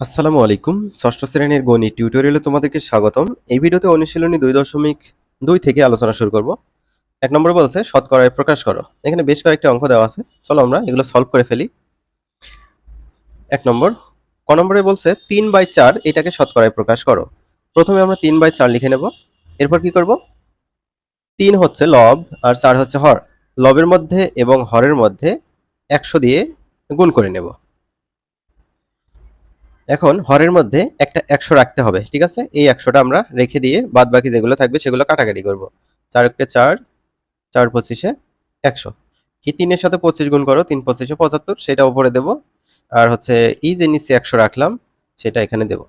আসসালামু আলাইকুম। ষষ্ঠ শ্রেণির গণিত টিউটোরিয়ালে তোমাদেরকে স্বাগতম। এই ভিডিওতে অনুশীলনী দুই দশমিক দুই থেকে আলোচনা শুরু করব। এক নম্বর বলছে, শতকরায় প্রকাশ করো। এখানে বেশ কয়েকটি অঙ্ক দেওয়া আছে। চলো আমরা এগুলো সলভ করে ফেলি। এক নম্বর, ক নম্বরে বলছে, তিন বাই চার এটাকে শতকরায় প্রকাশ করো। প্রথমে আমরা তিন বাই চার লিখে নেব। এরপর কি করব? তিন হচ্ছে লব আর চার হচ্ছে হর। লবের মধ্যে এবং হরের মধ্যে একশো দিয়ে গুণ করে নেব। এখন হরের মধ্যে একটা একশো রাখতে হবে, ঠিক আছে? এই একশোটা আমরা রেখে দিয়ে বাদ বাকি যেগুলো থাকবে সেগুলো কাটাকাটি করব। চারকে চার চার পঁচিশে একশো। কি তিনের সাথে পঁচিশ গুণ করো, তিন পঁচিশে পঁচাত্তর, সেটা উপরে দেব। আর হচ্ছে এই যে নিচে একশো রাখলাম, সেটা এখানে দেব।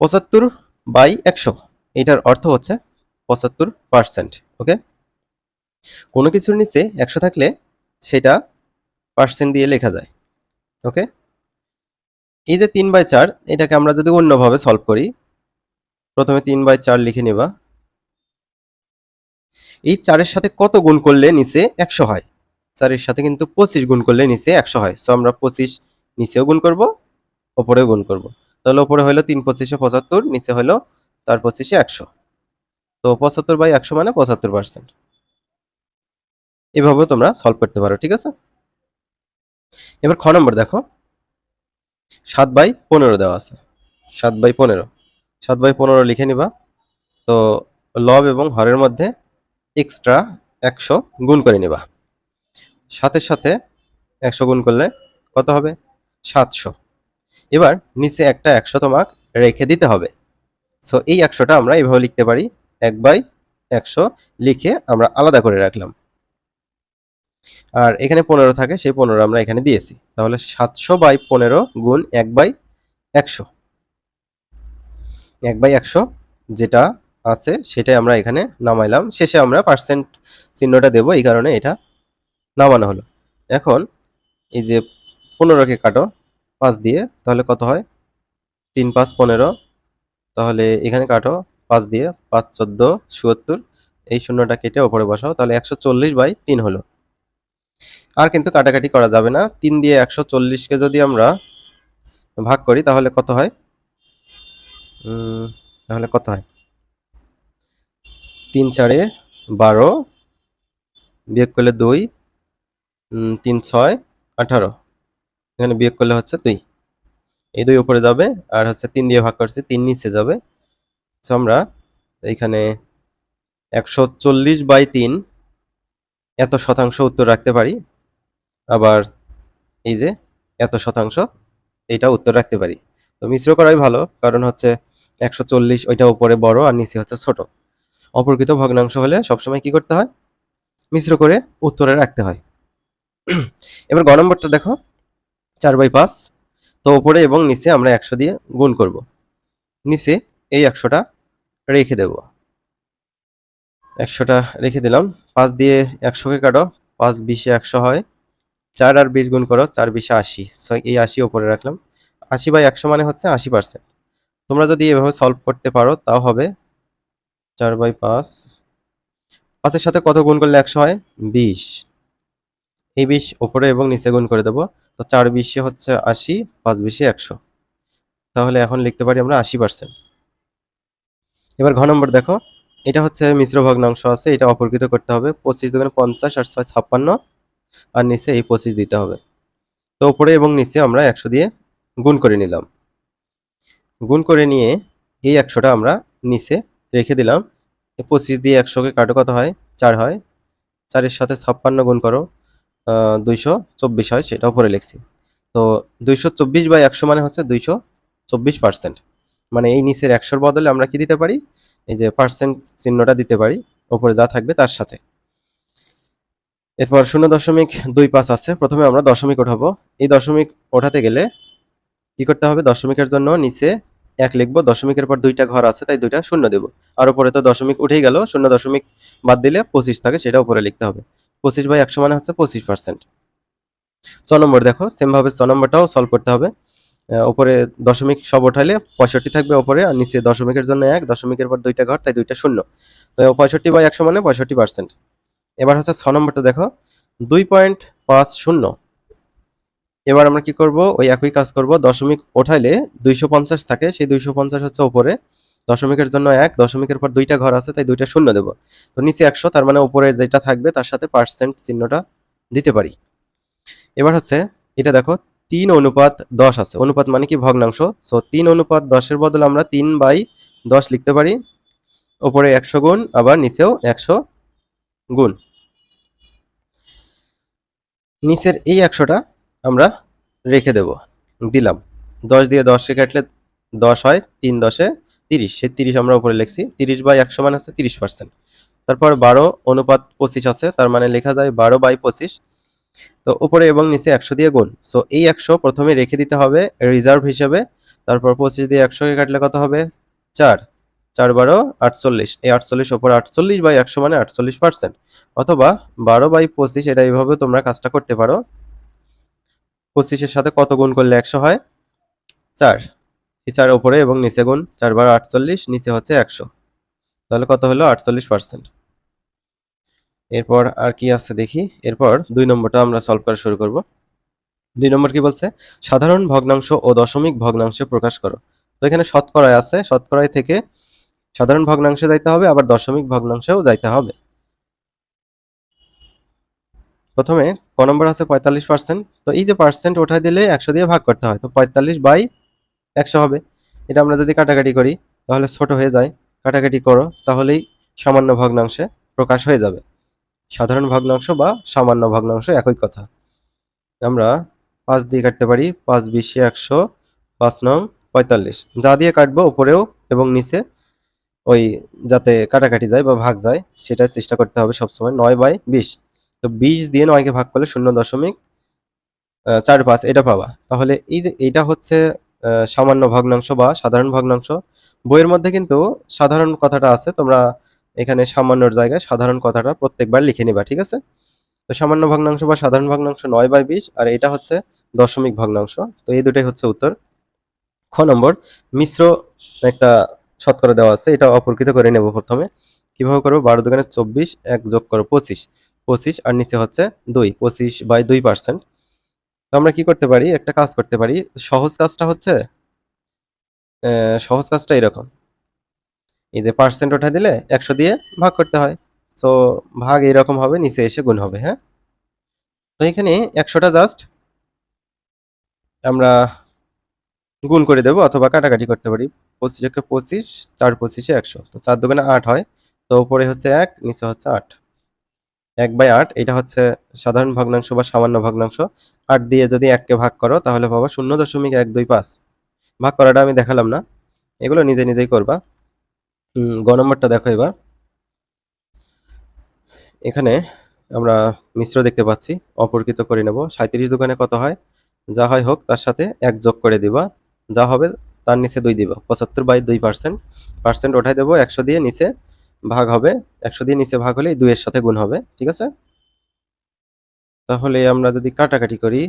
পঁচাত্তর বাই একশো, এটার অর্থ হচ্ছে পঁচাত্তর পার্সেন্ট, ওকে? কোনো কিছুর নিচে একশো থাকলে সেটা পার্সেন্ট দিয়ে লেখা যায়, ওকে? এই যে তিন বাই চার, এটাকে আমরা যদি অন্যভাবে সলভ করি, প্রথমে তিন বাই চার লিখে নেবা। এই চারের সাথে কত গুণ করলে নিচে একশো হয়? চারের সাথে কিন্তু পঁচিশ গুণ করলে নিচে একশো হয়। সো আমরা পঁচিশ নিচেও গুণ করব, ওপরেও গুণ করব। তাহলে ওপরে হলো তিন পঁচিশে পঁচাত্তর, নিচে হলো চার পঁচিশে একশো। তো পঁচাত্তর বাই একশো মানে পঁচাত্তর পার্সেন্ট এভাবেও তোমরা সলভ করতে পারো, ঠিক আছে? এবার খ নম্বর দেখো। সাত বাই পনেরো দেওয়া আছে। সাত বাই পনেরো। সাত বাই পনেরো লিখে নিবা। তো লব এবং হরের মধ্যে এক্সট্রা একশো গুণ করে নিবা। সাথে সাথে একশো গুণ করলে কত হবে? সাতশো। এবার নিচে একটা একশো তোমাক রেখে দিতে হবে। সো এই একশোটা আমরা এভাবে লিখতে পারি। এক বাই একশো লিখে আমরা আলাদা করে রাখলাম। আর এখানে পনেরো থাকে, সেই পনেরো আমরা এখানে দিয়েছি। তাহলে সাতশো বাই পনেরো গুণ এক বাই একশো। এক বাই একশো যেটা আছে, সেটাই আমরা এখানে নামাইলাম। শেষে আমরা পার্সেন্ট চিহ্নটা দেব, এই কারণে এটা নামানো হলো। এখন এই যে পনেরোকে কাটো, পাঁচ দিয়ে, তাহলে কত হয়? তিন পাঁচ পনেরো। তাহলে এখানে কাটো, পাঁচ দিয়ে, পাঁচ চোদ্দ, চুয়াত্তর। এই শূন্যটা কেটে ওপরে বসাও, তাহলে একশো চল্লিশ বাই তিন হলো। আর কিন্তু কাটাকাটি করা যাবে না। তিন দিয়ে একশো চল্লিশকে যদি আমরা ভাগ করি, তাহলে কত হয়? তাহলে কত হয়? তিন চারে বারো বিয়োগ করলে দুই তিন ছয়, আঠারো। এখানে বিয়োগ করলে হচ্ছে দুই। এই দুই উপরে যাবে, আর হচ্ছে তিন দিয়ে ভাগ করছে, তিন নিচে যাবে। তো আমরা এইখানে একশো চল্লিশ বাই তিন, এত শতাংশ উত্তর রাখতে পারি। আবার এই যে এত শতাংশ এইটা উত্তর রাখতে পারি। তো মিশ্র করাই ভালো, কারণ হচ্ছে একশো চল্লিশ ওইটা উপরে বড় আর নিচে হচ্ছে ছোট। অপরকৃত ভগ্নাংশ হলে সবসময় কি করতে হয়? মিশ্র করে উত্তরে রাখতে হয়। এবার গ নম্বরটা দেখো, চার বাই পাঁচ। তো উপরে এবং নিচে আমরা একশো দিয়ে গুণ করব। নিচে এই একশোটা রেখে দেব। একশোটা রেখে দিলাম। পাঁচ দিয়ে একশোকে কাটো, পাঁচ বিশে একশো হয়। চার আর বিশ গুণ করো, চার বিশে আশি। এই আশি ওপরে রাখলাম। আশি বাই একশো মানে হচ্ছে আশি পার্সেন্ট তোমরা যদি এভাবে সলভ করতে পারো, তাও হবে চার বাই পাঁচ। পাঁচের সাথে কত গুণ করলে একশো হয়? বিশ। এই বিশ ওপরে এবং নিচে গুণ করে দেবো। তো চার বিশে হচ্ছে আশি, পাঁচ বিশে একশো। তাহলে এখন লিখতে পারি আমরা আশি পার্সেন্ট এবার ঘ নম্বর দেখো। এটা হচ্ছে মিশ্র ভগ্নাংশ আছে, এটা অপরকৃত করতে হবে। পঁচিশ দোকানে পঞ্চাশ আর ছয় ছাপ্পান্ন। আর নিচে এই পঁচিশ দিতে হবে। তো উপরে এবং নিচে আমরা একশো দিয়ে গুণ করে নিলাম। গুণ করে নিয়ে এই একশোটা আমরা নিচে রেখে দিলাম। পঁচিশ দিয়ে একশোকে কাটো কত হয়? চার হয়। চারের সাথে ছাপ্পান্ন গুণ করো দুইশো চব্বিশ হয় সেটা উপরে লিখছি। তো দুইশো চব্বিশ বাই একশো মানে হচ্ছে দুইশো চব্বিশ পার্সেন্ট। মানে এই নিচের একশোর বদলে আমরা কি দিতে পারি? এই যে পার্সেন্ট চিহ্নটা দিতে পারি, ওপরে যা থাকবে তার সাথে। এরপর শূন্য দশমিক দুই পাঁচ আছে। প্রথমে আমরা দশমিক ওঠাবো। এই দশমিক ওঠাতে গেলে কি করতে হবে? দশমিকের জন্য নিচে এক লিখব। দশমিকের পর দুইটা ঘর আছে, তাই দুইটা শূন্য দেব। আর উপরে তো দশমিক উঠেই গেল। শূন্য দশমিক বাদ দিলে পঁচিশ থাকে, সেটা উপরে লিখতে হবে। পঁচিশ বাই একশো মানে হচ্ছে পঁচিশ পার্সেন্ট। ছ নম্বর দেখো, সেমভাবে ছ নম্বরটাও সলভ করতে হবে। উপরে দশমিক সব ওঠাইলে পঁয়ষট্টি থাকবে ওপরে, আর নিচে দশমিকের জন্য এক, দশমিকের পর দুইটা ঘর, তাই দুইটা শূন্য। তো পঁয়ষট্টি বাই একশো মানে পঁয়ষট্টি পার্সেন্ট। এবার হচ্ছে ছ নম্বরটা দেখো। দুই পয়েন্ট পাঁচ শূন্য। এবার আমরা কি করব? ওই একই কাজ করব। দশমিক ওঠাইলে দুইশো পঞ্চাশ থাকে। সেই দুইশো পঞ্চাশ হচ্ছে ওপরে। দশমিকের জন্য এক, দশমিকের পর দুইটা ঘর আছে, তাই দুইটা শূন্য দেবো। তো নিচে একশো, তার মানে উপরে যেটা থাকবে তার সাথে পার্সেন্ট চিহ্নটা দিতে পারি। এবার হচ্ছে এটা দেখো, তিন অনুপাত দশ আছে। অনুপাত মানে কি? ভগ্নাংশ। সো তিন অনুপাত দশের বদলে আমরা তিন বাই দশ লিখতে পারি। ওপরে একশো গুণ, আবার নিচেও একশো গুণ। নিচের এই একশোটা আমরা রেখে দেব। দিলাম। দশ দিয়ে দশে কাটলে দশ হয়, তিন দশে তিরিশ। সে তিরিশ আমরা উপরে লিখছি। তিরিশ বাই একশো মানে হচ্ছে তিরিশ পার্সেন্ট। তারপর বারো অনুপাত পঁচিশ আছে, তার মানে লেখা যায় বারো বাই পঁচিশ। তো উপরে এবং নিচে একশো দিয়ে গুণ। সো এই একশো প্রথমে রেখে দিতে হবে রিজার্ভ হিসেবে। তারপর পঁচিশ দিয়ে একশোকে কাটলে কত হবে? চার। চার বারো আটচল্লিশ। এই আটচল্লিশ ওপর আটচল্লিশ বাই একশো মানে আটচল্লিশ পার্সেন্ট অথবা বারো বাই পঁচিশ, এটা এইভাবে তোমরা কাজটা করতে পারো। পঁচিশের সাথে কত গুণ করলে একশো হয়? চার। চার ওপরে এবং নিচে গুণ, চার বারো আটচল্লিশ, নিচে হচ্ছে একশো। তাহলে কত হলো? আটচল্লিশ পার্সেন্ট এরপর আর কি আছে দেখি? এরপর দুই নম্বরটা আমরা সলভ করা শুরু করব। দুই নম্বর কি বলছে? সাধারণ ভগ্নাংশ ও দশমিক ভগ্নাংশে প্রকাশ করো। তো এখানে শতকরায় আছে। শতকরায় থেকে সাধারণ ভগ্নাংশে যাইতে হবে, আবার দশমিক ভগ্নাংশেও যাইতে হবে। প্রথমে ক নম্বর আছে পঁয়তাল্লিশ পার্সেন্ট তো এই যে পার্সেন্ট ওঠাই দিলে একশো দিয়ে ভাগ করতে হয়, তো পঁয়তাল্লিশ বাই একশো হবে। এটা আমরা যদি কাটাকাটি করি, তাহলে ছোট হয়ে যায়। কাটাকাটি করো, তাহলেই সামান্য ভগ্নাংশে প্রকাশ হয়ে যাবে। সাধারণ ভগ্নাংশ বা সামান্য ভগ্নাংশ একই কথা। আমরা পাঁচ দিয়ে কাটতে পারি, পাঁচ বিশে একশো, পাঁচ নং পঁয়তাল্লিশ। যা দিয়ে কাটবো উপরেও এবং নিচে ওই যাতে কাটাকাটি যায় বা ভাগ যায়, সেটা চেষ্টা করতে হবে সবসময়। নয় বাই বিশ। তো বিশ দিয়ে নয়কে ভাগ করলে শূন্য দশমিক চার পাঁচ, এটা পাবা তাহলে এই যে এইটা হচ্ছে সামান্য ভগ্নাংশ বা সাধারণ ভগ্নাংশ। বইয়ের মধ্যে কিন্তু সাধারণ কথাটা আছে, তোমরা এখানে সামান্যর জায়গায় সাধারণ কথাটা প্রত্যেকবার লিখে নিবা, ঠিক আছে? তো সামান্য ভগ্নাংশ বা সাধারণ ভগ্নাংশ নয় বাই বিশ, আর এটা হচ্ছে দশমিক ভগ্নাংশ। তো এই দুটাই হচ্ছে উত্তর। খ নম্বর, মিশ্র একটা শতকরা দেওয়া আছে, এটা অপরকৃত করে নেব প্রথমে। কীভাবে করব? বারো দোকানে চব্বিশ, এক যোগ করো পঁচিশ। পঁচিশ আর নিচে হচ্ছে দুই, পঁচিশ বাই দুই পার্সেন্ট। তো আমরা কি করতে পারি? একটা কাজ করতে পারি। সহজ কাজটা হচ্ছে সহজ কাজটা এরকম। এই যে পার্সেন্ট ওঠা দিলে একশো দিয়ে ভাগ করতে হয়। সো, ভাগ এরকম হবে, নিচে এসে গুণ হবে হ্যাঁ? তো এখানে একশোটা জাস্ট আমরা গুণ করে দেবো অথবা কাটাকাটি করতে পারি। পঁচিশ একে পঁচিশ, চার পঁচিশে একশো। তো চার দোকানে আট হয়, তো উপরে হচ্ছে এক, নিচে হচ্ছে আট। এক বাই আট, এটা হচ্ছে সাধারণ ভগ্নাংশ বা সামান্য ভগ্নাংশ। আট দিয়ে যদি এককে ভাগ করো, তাহলে পাবা শূন্য দশমিক এক দুই পাঁচ। ভাগ করাটা আমি দেখালাম না, এগুলো নিজে নিজেই করবা। গ নম্বরটা দেখো এবার। এখানে আমরা মিশ্র দেখতে পাচ্ছি, অপরকৃত করে নেব। সাঁত্রিশ দোকানে কত হয়? যা হয় হোক, তার সাথে এক যোগ করে দিবা। যা হবে তার নিচে দুই দিব, পঁচাত্তর বাই দুই পার্সেন্ট পার্সেন্ট ওঠাই দেবো, একশো দিয়ে নিচে ভাগ হবে, একশো দিয়ে নিচে ভাগ হলে দুইয়ের সাথে গুণ হবে, ঠিক আছে? তাহলে আমরা যদি কাটাকাটি করি,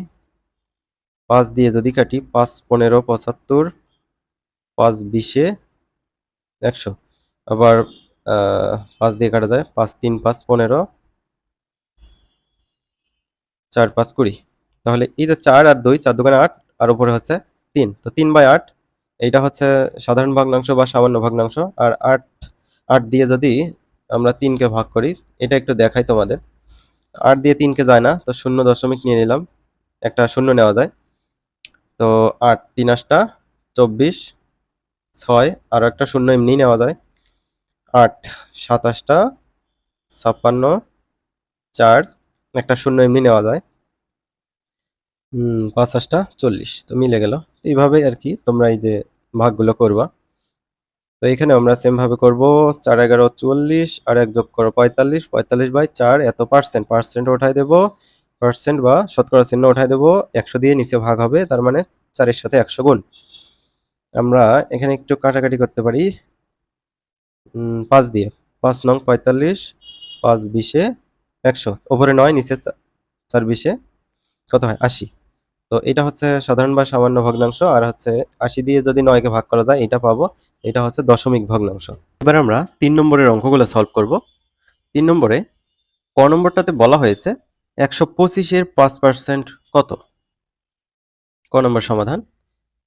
পাঁচ দিয়ে যদি কাটি, পাঁচ পনেরো, পঁচাত্তর, পাঁচ বিশে একশো, আবার পাঁচ দিয়ে কাটা যায়, পাঁচ তিন, পাঁচ পনেরো, চার, পাঁচ কুড়ি, তাহলে এই যে চার আর দুই, চার দোকানে আট, আর উপরে হচ্ছে তিন, তো তিন বাই আট এইটা হচ্ছে সাধারণ ভগ্নাংশ বা সামান্য ভগ্নাংশ। আর আট আট দিয়ে যদি আমরা তিনকে ভাগ করি, এটা একটু দেখাই তোমাদের। আট দিয়ে তিনকে যায় না, তো শূন্য দশমিক নিয়ে নিলাম। একটা শূন্য নেওয়া যায়। তো আট তিন আটটা, চব্বিশ, ছয়, আর একটা শূন্য এমনি নেওয়া যায়। আট সাতাশটা ছাপ্পান্ন, চার, একটা শূন্য এমনি নেওয়া যায়। পাঁচাশটা চল্লিশ, তো মিলে গেল। এইভাবে আর কি তোমরা এই যে ভাগগুলো করবা। তো এখানে আমরা সেম ভাবে করব চার এগারো চুয়াল্লিশ আর এক যোগ করো পঁয়তাল্লিশ পঁয়তাল্লিশ বাই চার এত পার্সেন্ট পার্সেন্ট ওঠাই দেবো পার্সেন্ট বা শতকরা চিহ্ন ওঠাই দেবো, একশো দিয়ে নিচে ভাগ হবে, তার মানে চারের সাথে একশো গুণ। আমরা এখানে একটু কাটাকাটি করতে পারি। পাঁচ দিয়ে, পাঁচ নং পঁয়তাল্লিশ, পাঁচ বিশে একশো, ওপরে নয়, নিচে চার বিশে, কত হয়? আশি। তো এটা হচ্ছে সাধারণ বা সামান্য ভগ্নাংশ, আর হচ্ছে আশি দিয়ে যদি নয়কে ভাগ করা যায়, এটা পাবো। এটা হচ্ছে দশমিক ভগ্নাংশ। এবার আমরা তিন নম্বরের অঙ্কগুলো সলভ করব। তিন নম্বরে ক নম্বরটাতে বলা হয়েছে একশো পঁচিশের পাঁচ পার্সেন্ট কত? ক নম্বর সমাধান,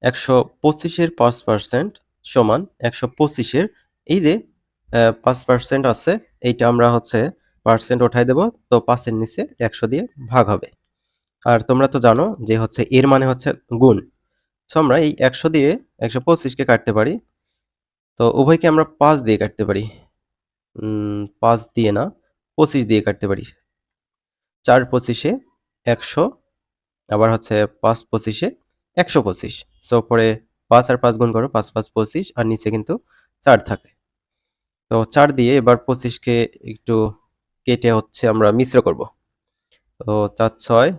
একশো পঁচিশের পাঁচ পার্সেন্ট সমান একশো পঁচিশের, এই যে পাঁচ পার্সেন্ট আছে, এইটা আমরা হচ্ছে পার্সেন্ট উঠাই দেব, তো পাঁচের নিচে একশো দিয়ে ভাগ হবে। আর তোমরা তো জানো যে হচ্ছে এর মানে হচ্ছে গুণ। সো আমরা এই একশো দিয়ে একশো পঁচিশকে কাটতে পারি। তো উভয়কে আমরা পাঁচ দিয়ে কাটতে পারি। পাঁচ দিয়ে না, পঁচিশ দিয়ে কাটতে পারি। চার পঁচিশে একশো, আবার হচ্ছে পাঁচ পঁচিশে একশো পঁচিশ। সো পরে পাঁচ আর পাঁচ গুণ করো, পাঁচ পাঁচ, পঁচিশ, আর নিচে কিন্তু চার থাকে। তো চার দিয়ে এবার পঁচিশকে একটু কেটে হচ্ছে আমরা মিশ্র করব। তো চার, ছয়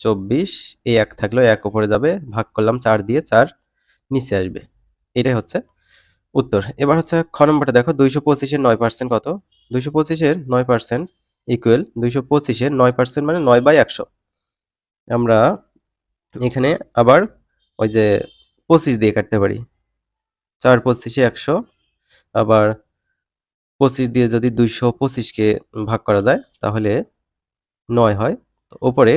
চব্বিশ এই এক থাকল এক উপরে যাবে, ভাগ করলাম চার দিয়ে চার নিচে আসবে। এটাই হচ্ছে উত্তর। এবার হচ্ছে খ নম্বরটা দেখো, দুইশো পঁচিশের নয় পার্সেন্ট কত? দুইশো পঁচিশের নয় পার্সেন্ট ইকুয়াল দুইশো পঁচিশের নয় পার্সেন্ট মানে নয় বাই একশো। আমরা এখানে আবার ওই যে পঁচিশ দিয়ে কাটতে পারি। চার পঁচিশে একশো, আবার পঁচিশ দিয়ে যদি দুইশো পঁচিশকে ভাগ করা যায়, তাহলে নয় হয়। তো ওপরে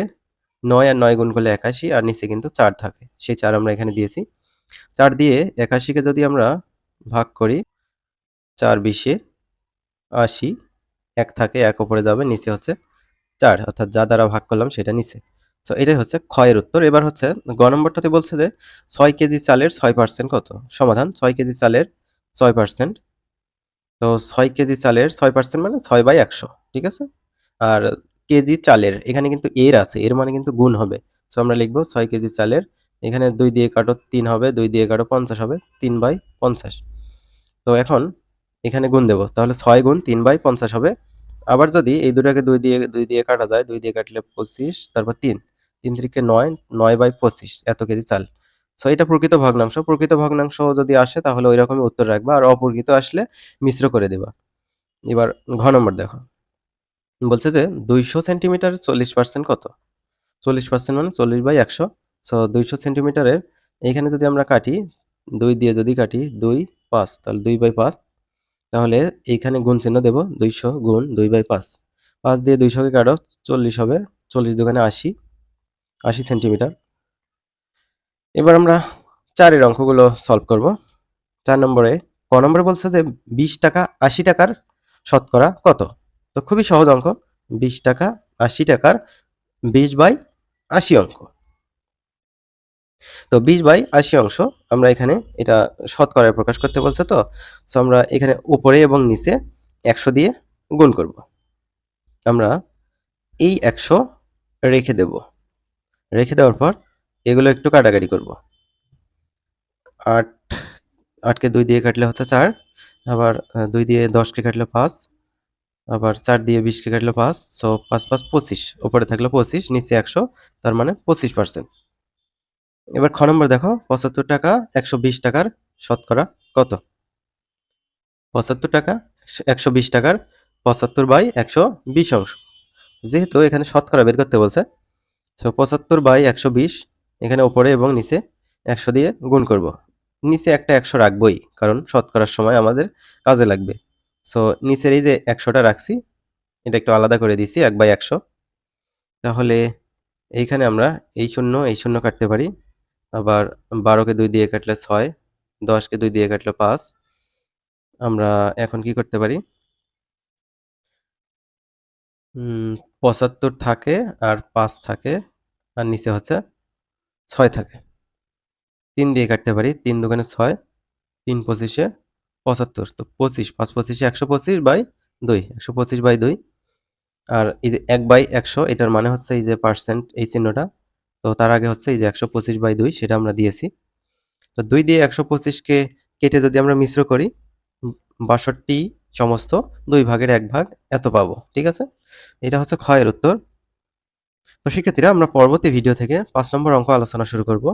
নয় আর নয় গুণ করলে একাশি আর নিচে কিন্তু চার থাকে। সেই চার আমরা এখানে দিয়েছি। চার দিয়ে একাশিকে যদি আমরা ভাগ করি, চার বিশে আশি, এক থাকে, এক ওপরে যাবে, নিচে হচ্ছে চার। অর্থাৎ যা দ্বারা ভাগ করলাম সেটা নিচে। তো এটাই হচ্ছে ক্ষয়ের উত্তর। এবার হচ্ছে গ নম্বরটাতে বলছে যে ছয় কেজি চালের ছয় পার্সেন্ট কত? সমাধান, ছয় কেজি চালের ছয় পার্সেন্ট তো ছয় কেজি চালের ছয় পার্সেন্ট মানে ছয় বাই একশো, ঠিক আছে? আর কেজি চালের, এখানে কিন্তু এর আছে, এর মানে কিন্তু গুণ হবে। সো আমরা লিখব ছয় কেজি চালের, এখানে দুই দিয়ে কাটো তিন হবে, দুই দিয়ে কাটো পঞ্চাশ হবে, তিন বাই পঞ্চাশ। তো এখন এখানে গুণ দেব, তাহলে ছয় গুণ তিন বাই পঞ্চাশ হবে। আবার যদি এই দুটাকে দুই দিয়ে দুই দিয়ে কাটা যায়, দুই দিয়ে কাটলে পঁচিশ, তারপর তিন তিন থেকে নয় নয় বাই পঁচিশ, এত কেজি চাল। সো এটা প্রকৃত ভগ্নাংশ প্রকৃত ভগ্নাংশ যদি আসে, তাহলে ওই রকমই উত্তর রাখবা, আর অপ্রকৃত আসলে মিশ্র করে দেবা। এবার ঘ নম্বর দেখো। বলছে যে দুইশো সেন্টিমিটার চল্লিশ পার্সেন্ট কত? চল্লিশ পার্সেন্ট মানে চল্লিশ বাই একশো। সো দুইশো সেন্টিমিটারের এইখানে যদি আমরা কাটি, দুই দিয়ে যদি কাটি দুই পাঁচ, তাহলে দুই বাই পাঁচ, তাহলে এইখানে গুণ চিহ্ন দেবো, দুইশো গুণ দুই বাই পাঁচ। পাঁচ দিয়ে দুইশোকে কাটো, চল্লিশ হবে, চল্লিশ দোকানে আশি আশি সেন্টিমিটার। এবার আমরা চারের অঙ্কগুলো সলভ করব। চার নম্বরে, ক নম্বরে বলছে যে বিশ টাকা আশি টাকার শতকরা কত? তো খুবই সহজ অঙ্ক। বিশ টাকা, আশি টাকার বিশ বাই আশি অঙ্ক। তো বিশ বাই আশি অংশ আমরা এখানে এটা শতকরায় প্রকাশ করতে বলছে তো। সো আমরা এখানে উপরে এবং নিচে একশো দিয়ে গুণ করব। আমরা এই একশো রেখে দেব। রেখে দেওয়ার পর এগুলো একটু কাটাকাটি করব। আট, আটকে দুই দিয়ে কাটলে হচ্ছে চার, আবার দুই দিয়ে দশকে কাটলে পাঁচ আবার চার দিয়ে বিশকে কাটলো পাঁচ, সো পাঁচ পাঁচ, পঁচিশ। ওপরে থাকল পঁচিশ, নিচে একশো, তার মানে পঁচিশ পার্সেন্ট এবার খ নম্বর দেখো, পঁচাত্তর টাকা একশো বিশ টাকার শতকরা কত? পঁচাত্তর টাকা একশো বিশ টাকার পঁচাত্তর বাই একশো বিশ অংশ। যেহেতু এখানে শতকরা বের করতে বলছে, সো পঁচাত্তর বাই একশো বিশ এখানে ওপরে এবং নিচে একশো দিয়ে গুণ করব। নিচে একটা একশো রাখবই, কারণ শতকরার সময় আমাদের কাজে লাগবে। সো নিচের এই যে একশোটা রাখছি, এটা একটু আলাদা করে দিছি, এক বাই একশো। তাহলে এইখানে আমরা এই শূন্য এই শূন্য কাটতে পারি। আবার বারোকে দুই দিয়ে কাটলে ছয়, দশকে দুই দিয়ে কাটলে পাঁচ। আমরা এখন কি করতে পারি? পঁচাত্তর থাকে আর পাঁচ থাকে, আর নিচে হচ্ছে ছয় থাকে। তিন দিয়ে কাটতে পারি, তিন দোকানে ছয়, তিন পঁচিশে পঁচাত্তর, তো পঁচিশ, পাঁচ পঁচিশে, একশো পঁচিশ বাই দুই, একশো পঁচিশ বাই দুই। আর এই যে এক বাই একশো, এটার মানে হচ্ছে এই যে পার্সেন্ট এই চিহ্নটা, তো তার আগে হচ্ছে এই যে একশো পঁচিশ বাই দুই, সেটা আমরা দিয়েছি। তো দুই দিয়ে একশো পঁচিশকে কেটে যদি আমরা মিশ্র করি, বাষট্টি সমস্ত দুই ভাগের এক ভাগ এত পাবো, ঠিক আছে? এটা হচ্ছে ক্ষয়ের উত্তর। তো শিক্ষার্থীরা আমরা পরবর্তী ভিডিও থেকে পাঁচ নম্বর অঙ্ক আলোচনা শুরু করব।